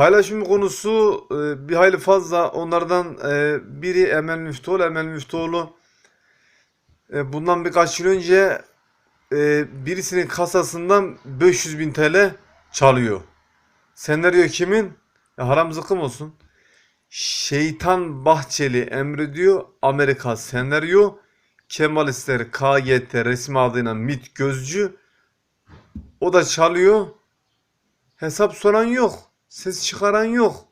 Paylaşım konusu e, bir hayli fazla. Onlardan e, biri Emel Müftüoğlu. Emel Müftüoğlu e, bundan birkaç yıl önce e, birisinin kasasından 500 bin TL çalıyor. Senaryo kimin? Ya haram zıkkım olsun. Şeytan Bahçeli emrediyor. Amerika senaryo. Kemalistler KGT resmi adıyla MIT Gözcü. O da çalıyor. Hesap soran yok. Ses çıkaran yok.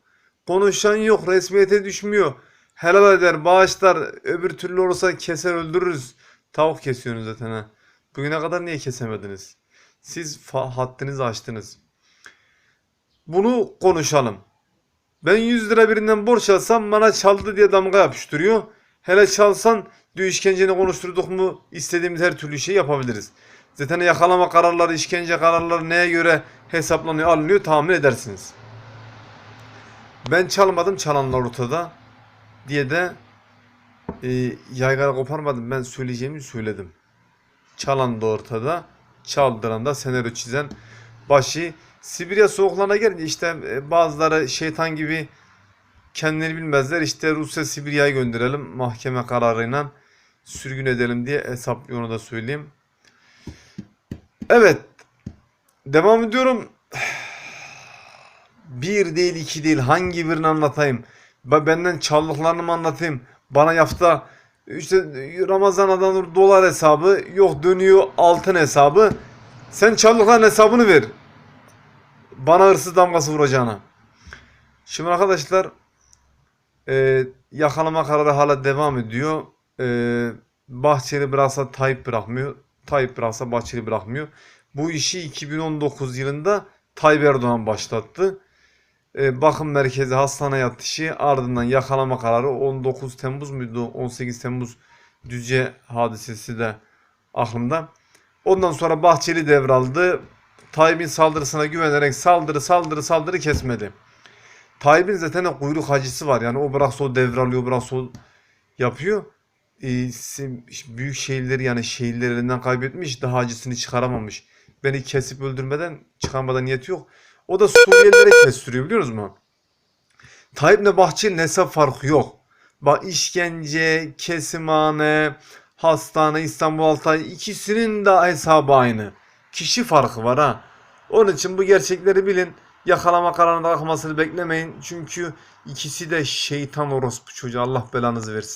Konuşan yok. Resmiyete düşmüyor. Helal eder, bağışlar. Öbür türlü olursa keser öldürürüz. Tavuk kesiyorsunuz zaten ha. Bugüne kadar niye kesemediniz? Siz haddinizi aştınız. Bunu konuşalım. Ben 100 lira birinden borç alsam bana çaldı diye damga yapıştırıyor. Hele çalsan diyor işkenceni konuşturduk mu istediğimiz her türlü şeyi yapabiliriz. Zaten yakalama kararları, işkence kararları neye göre hesaplanıyor, alınıyor tahmin edersiniz. Ben çalmadım, çalanlar ortada diye de e, yaygara koparmadım. Ben söyleyeceğimi söyledim. Çalan da ortada, çaldıran da senaryo çizen başı. Sibirya soğuklarına gelince işte e, bazıları şeytan gibi kendileri bilmezler. İşte Rusya Sibirya'yı gönderelim mahkeme kararıyla sürgün edelim diye hesaplıyor onu da söyleyeyim. Evet. Devam ediyorum. Bir değil iki değil hangi birini anlatayım? Benden çaldıklarını mı anlatayım? Bana yafta işte Ramazan'dan dolar hesabı yok dönüyor altın hesabı. Sen çaldıkların hesabını ver. Bana hırsız damgası vuracağına. Şimdi arkadaşlar e, yakalama kararı hala devam ediyor. E, Bahçeli bıraksa Tayyip bırakmıyor. Tayyip bıraksa Bahçeli bırakmıyor. Bu işi 2019 yılında Tayyip Erdoğan başlattı. E, bakım merkezi hastane yatışı ardından yakalama kararı 19 Temmuz muydu? 18 Temmuz Düzce hadisesi de aklımda. Ondan sonra Bahçeli devraldı. Tayyip'in saldırısına güvenerek saldırı saldırı saldırı kesmedi. Tayyip'in zaten kuyruk acısı var. Yani o bıraksa o devralıyor, bıraksa o yapıyor. Ee, büyük şehirleri yani şehirleri elinden kaybetmiş. Daha acısını çıkaramamış. Beni kesip öldürmeden çıkarmadan niyeti yok. O da Suriyelilere kestiriyor biliyor musunuz? Tayyip'le Bahçeli'nin hesap farkı yok. Bak işkence, kesimhane, hastane, İstanbul Altay ikisinin de hesabı aynı. Kişi farkı var ha. Onun için bu gerçekleri bilin. Yakalama kararına kalkmasını beklemeyin. Çünkü ikisi de şeytan orospu çocuğu. Allah belanızı versin.